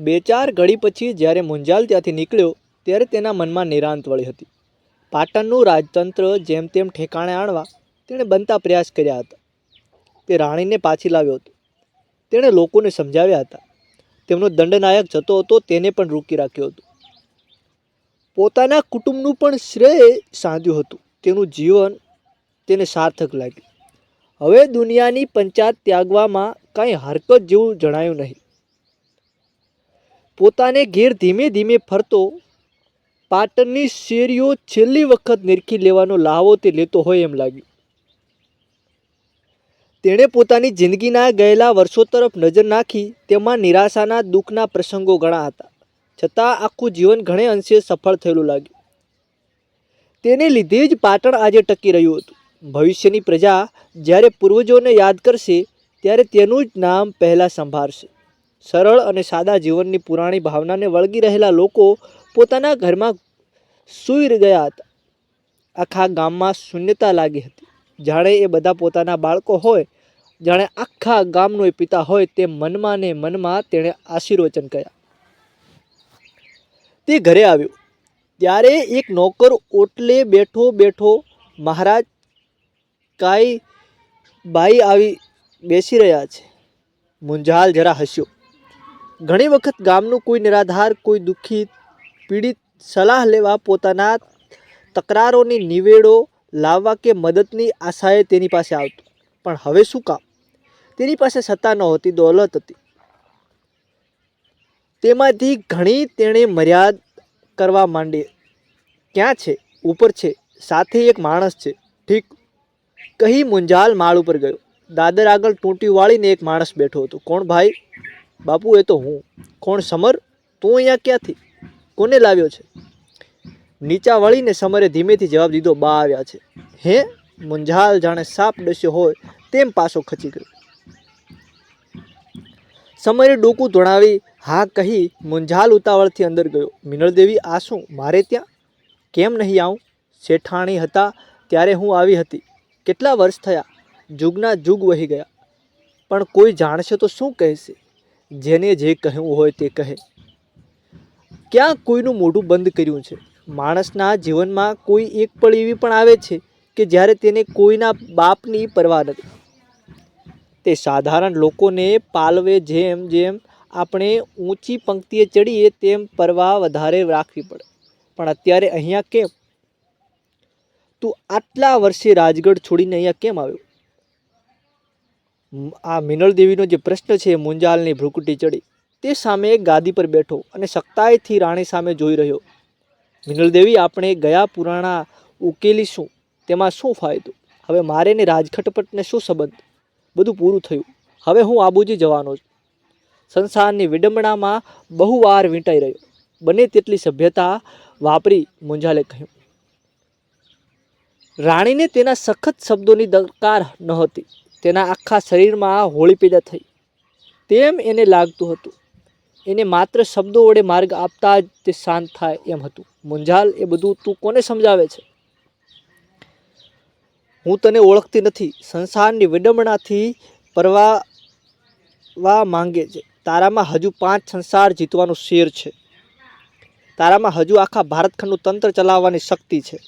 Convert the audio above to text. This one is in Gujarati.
બે ચાર ઘડી પછી જ્યારે મુંજાલ ત્યાંથી નીકળ્યો, ત્યારે તેના મનમાં નિરાંત વળી હતી. પાટણનું રાજતંત્ર જેમ તેમ ઠેકાણે આણવા, તેણે બનતા પ્રયાસ કર્યા હતા. તે રાણીને પાછી લાવ્યો હતો. તેણે લોકોને સમજાવ્યા હતા. તેમનો દંડનાયક જતો હતો, તેને પણ રોકી રાખ્યો હતો. પોતાના કુટુંબનું પણ શ્રેય સાધ્યું હતું. તેનું જીવન તેને સાર્થક લાગ્યું. હવે દુનિયાની પંચાયત ત્યાગવામાં કાંઈ હરકત જેવું જણાયું નહીં. પોતાને ઘેર ધીમે ધીમે ફરતો, પાટણની શેરીઓ છેલ્લી વખત નિરખી લેવાનો લાવો તે લેતો હોય એમ લાગ્યું. તેણે પોતાની જિંદગીના ગયેલા વર્ષો તરફ નજર નાખી, તેમાં નિરાશાના દુઃખના પ્રસંગો ઘણા હતા, છતાં આખું જીવન ઘણે અંશે સફળ થયેલું લાગ્યું. તેને લીધે જ પાટણ આજે ટકી રહ્યું હતું. ભવિષ્યની પ્રજા જ્યારે પૂર્વજોને યાદ કરશે, ત્યારે તેનું જ નામ પહેલાં સંભાળશે. સરળ અને સાદા જીવનની પુરાણી ભાવનાને વળગી રહેલા લોકો પોતાના ઘરમાં સૂઈ ગયા હતા. આખા ગામમાં શૂન્યતા લાગી હતી. જાણે એ બધા પોતાના બાળકો હોય, જાણે આખા ગામનો એ પિતા હોય તે મનમાં ને મનમાં તેણે આશીર્વચન કર્યા. તે ઘરે આવ્યો. ત્યારે એક નોકર ઓટલે બેઠો બેઠો મહારાજ કાંઈ બાઈ આવી બેસી રહ્યા છે. મુંજાલ જરા હસ્યો. ઘણી વખત ગામનું કોઈ નિરાધાર, કોઈ દુઃખી પીડિત સલાહ લેવા પોતાના તકરારોની નિવેડો લાવવા કે મદદની આશાએ તેની પાસે આવતું. પણ હવે શું કામ? તેની પાસે સત્તા નહોતી, દોલત હતી. તેમાંથી ઘણી તેણે મર્યાદ કરવા માંડી. ક્યાં છે? ઉપર છે. સાથે એક માણસ છે. ઠીક. કહી મુંજાલ માળ ઉપર ગયો. દાદર આગળ ટૂંટી વાળીને એક માણસ બેઠો હતો. કોણ ભાઈ? બાપુ, એ તો હું. કોણ સમર? તું અહીંયા ક્યાંથી? કોને લાવ્યો છે? નીચા વળીને સમરે ધીમેથી જવાબ દીધો, બા આવ્યા છે. હે? મુંજાલ જાણે સાપ ડસ્યો હોય, તેમ પાછો ખચી ગયો. સમરે ડોકું ધોણાવી હા કહી મુંજાલ ઉતાવળથી અંદર ગયો. મિનળદેવી આ શું? મારે ત્યાં? કેમ નહીં આવું? શેઠાણી હતા ત્યારે હું આવી હતી. કેટલા વર્ષ થયા? જુગના જુગ વહી ગયા. પણ કોઈ જાણશે તો શું કહેશે? જેને જે કહેવું હોય તે કહે. ક્યાં કોઈનું મોઢું બંધ કર્યું છે? માણસના જીવનમાં કોઈ એક પળ એવી પણ આવે છે કે જ્યારે તેને કોઈના બાપની પરવા નથી. તે સાધારણ લોકોને પાલવે જેમ જેમ આપણે ઊંચી પંક્તિએ ચડીએ તેમ પરવા વધારે રાખવી પડે. પણ અત્યારે અહીંયા કેમ? તું આટલા વર્ષે રાજગઢ છોડીને અહીંયા કેમ આવ્યો? આ મિનળ દેવીનો જે પ્રશ્ન છે, મુંજાલની ભ્રુકુટી ચડી, તે સામે એક ગાદી પર બેઠો અને સખ્તાઈથી રાણી સામે જોઈ રહ્યો. મિનળ દેવી, આપણે ગયા પુરાણા ઉકેલીશું તેમાં શું ફાયદો? હવે મારે ને રાજખટપટને શું સંબંધ? બધું પૂરું થયું. હવે હું આબુજી જવાનો છું. સંસારની વિડંબણામાં બહુ વાર વીંટાઈ રહ્યો. બને તેટલી સભ્યતા વાપરી મુંજાલે કહ્યું. રાણીને તેના સખત શબ્દોની દરકાર નહોતી તેના આખા શરીરમાં હોળી પેદા થઈ. તેમ એને લાગતું હતું. એને માત્ર શબ્દો વડે માર્ગ આપતા જ તે શાંત થાય એમ હતું. મુંજાલ એ બધું તું કોને સમજાવે છે? હું તને ઓળખતી નથી. સંસારની વિડંબણાથી પરવા માંગે છે. તારામાં હજુ પાંચ સંસાર જીતવાનું શેર છે. તારામાં હજુ આખા ભારતખંડનું તંત્ર ચલાવવાની શક્તિ છે.